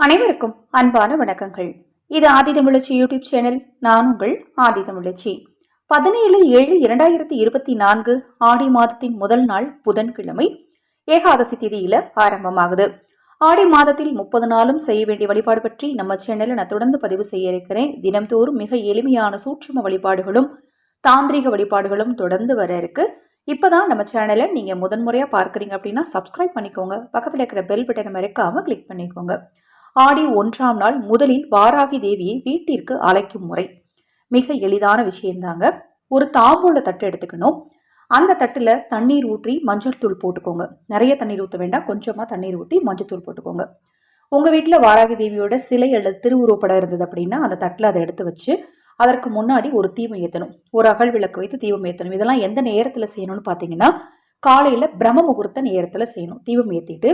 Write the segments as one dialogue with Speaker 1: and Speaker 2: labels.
Speaker 1: அனைவருக்கும் அன்பான வணக்கங்கள். இது ஆதிதமிழச்சி யூடியூப் சேனல் நான் உங்கள் ஆதிதமிழச்சி. பதினேழு ஏழு இரண்டாயிரத்தி இருபத்தி நான்கு ஆடி மாதத்தின் முதல் நாள் புதன்கிழமை ஏகாதசி திதியில ஆரம்பமாகுது. ஆடி மாதத்தில் முப்பது நாளும் செய்ய வேண்டிய வழிபாடு பற்றி நம்ம சேனலில் நான் தொடர்ந்து பதிவு செய்ய இருக்கிறேன். தினம்தோறும் மிக எளிமையான சூட்சும வழிபாடுகளும் தாந்திரிக வழிபாடுகளும் தொடர்ந்து வர இருக்கு. இப்போதான் நம்ம சேனலை நீங்கள் முதன்முறையாக பார்க்குறீங்க அப்படின்னா சப்ஸ்கிரைப் பண்ணிக்கோங்க. பக்கத்தில் இருக்கிற பெல் பட்டனை மறைக்காமல் கிளிக் பண்ணிக்கோங்க. ஆடி ஒன்றாம் நாள் முதலில் வாராகி தேவியை வீட்டிற்கு அழைக்கும் முறை. மிக எளிதான விஷயந்தாங்க. ஒரு தாம்பூல தட்டு எடுத்துக்கணும். அந்த தட்டில் தண்ணீர் ஊற்றி மஞ்சள் தூள் போட்டுக்கோங்க. நிறைய தண்ணீர் ஊற்ற வேண்டாம். கொஞ்சமாக தண்ணீர் ஊற்றி மஞ்சள் தூள் போட்டுக்கோங்க. உங்கள் வீட்டில் வாராகி தேவியோட சிலை அல்லது திருவுருவப்படம் இருந்தது அப்படின்னா அந்த தட்டில் அதை எடுத்து வச்சு அதற்கு முன்னாடி ஒரு தீபம் ஏற்றணும் ஒரு அகல் விளக்கு வைத்து தீபம் ஏற்றணும் இதெல்லாம் எந்த நேரத்தில் செய்யணும்னு பார்த்தீங்கன்னா காலையில் பிரம்ம முகூர்த்த நேரத்தில் செய்யணும். தீபம் ஏற்றிட்டு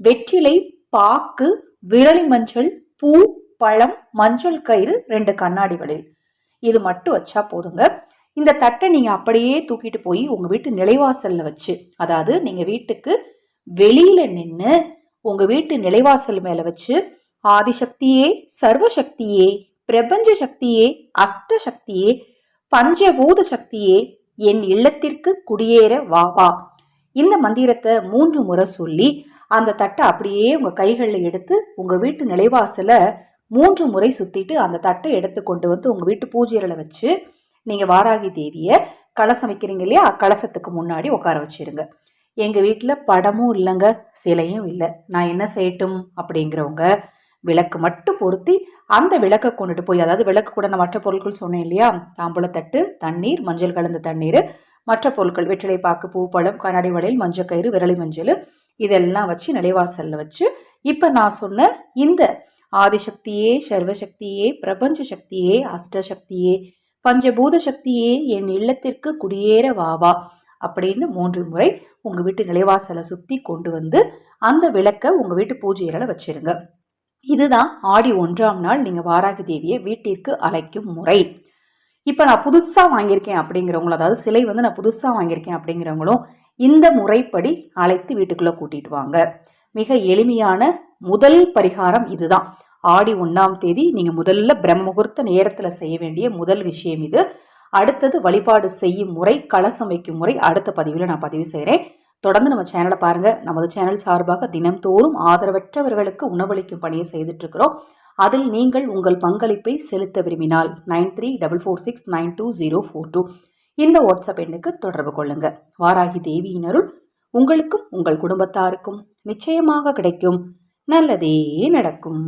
Speaker 1: வெற்றிலை பாக்கு விரலி மஞ்சள் பூ பழம் மஞ்சள் கயிறு ரெண்டு கண்ணாடி வளையல் இது மட்டும் வச்சா போதுங்க. இந்த தட்டை நீங்கள் அப்படியே தூக்கிட்டு போய் உங்கள் வீட்டு நிலைவாசலில் வச்சு அதாவது நீங்கள் வீட்டுக்கு வெளியில் நின்று உங்கள் வீட்டு நிலைவாசல் மேலே வச்சு ஆதிசக்தியே சர்வசக்தியே பிரபஞ்ச சக்தியே அஷ்ட சக்தியே பஞ்சபூத சக்தியே என் இல்லத்திற்கு குடியேற வா வா. இந்த மந்திரத்தை மூன்று முறை சொல்லி அந்த தட்டை அப்படியே உங்கள் கைகளில் எடுத்து உங்கள் வீட்டு நிலைவாசலை மூன்று முறை சுற்றிட்டு அந்த தட்டை எடுத்து கொண்டு வந்து உங்கள் வீட்டு பூஜையில வச்சு நீங்கள் வாராகி தேவியை கலசம் வைக்கிறீங்க இல்லையா? கலசத்துக்கு முன்னாடி உட்கார வச்சிருங்க. எங்கள் வீட்டில் படமும் இல்லைங்க சிலையும் இல்லை. நான் என்ன செய்யட்டும் அப்படிங்கிறவங்க விளக்கு மட்டும் பொருத்தி அந்த விளக்கை கொண்டுட்டு போய் அதாவது விளக்கு கூட நான் மற்ற பொருட்கள் சொன்னேன் இல்லையா? தாம்பூலத்தட்டு தண்ணீர் மஞ்சள் கலந்த தண்ணீர் மற்ற பொருட்கள் வெற்றிலை பாக்கு பூ பழம் கண்ணாடி வளையல் மஞ்சள் கயிறு விரலி மஞ்சள் இதெல்லாம் வச்சு நிலைவாசலில் வச்சு இப்போ நான் சொன்ன இந்த ஆதிசக்தியே சர்வசக்தியே பிரபஞ்ச சக்தியே அஷ்டசக்தியே பஞ்சபூத சக்தியே என் இல்லத்திற்கு குடியேற வாவா அப்படின்னு மூன்று முறை உங்கள் வீட்டு நிலைவாசலை சுற்றி கொண்டு வந்து அந்த விளக்கை உங்கள் வீட்டு பூஜையில் வச்சிருங்க. இதுதான் ஆடி ஒன்றாம் நாள் நீங்கள் வாராகி தேவியை வீட்டிற்கு அழைக்கும் முறை. இப்போ நான் புதுசாக வாங்கியிருக்கேன் அப்படிங்கிறவங்களும் அதாவது சிலை வந்து நான் புதுசாக வாங்கியிருக்கேன் அப்படிங்கிறவங்களும் இந்த முறைப்படி அழைத்து வீட்டுக்குள்ளே கூட்டிட்டு வாங்க. மிக எளிமையான முதல் பரிகாரம் இதுதான். ஆடி ஒன்றாம் தேதி நீங்கள் முதல்ல பிரம்ம முகூர்த்த நேரத்தில் செய்ய வேண்டிய முதல் விஷயம் இது. அடுத்தது வழிபாடு செய்யும் முறை கலசம் வைக்கும் முறை. அடுத்த பதிவில் நான் பதிவு செய்கிறேன் தொடர்ந்து நம்ம சேனலை பாருங்கள் நமது சேனல் சார்பாக தினம்தோறும் ஆதரவற்றவர்களுக்கு உணவளிக்கும் பணியை செய்துட்ருக்கிறோம் அதில் நீங்கள் உங்கள் பங்களிப்பை செலுத்த விரும்பினால் nine three double four six nine two zero four two இந்த வாட்ஸ்அப் எண்ணுக்கு தொடர்பு கொள்ளுங்க. வாராகி தேவியினருள் உங்களுக்கும் உங்கள் குடும்பத்தாருக்கும் நிச்சயமாக கிடைக்கும். நல்லதே நடக்கும்.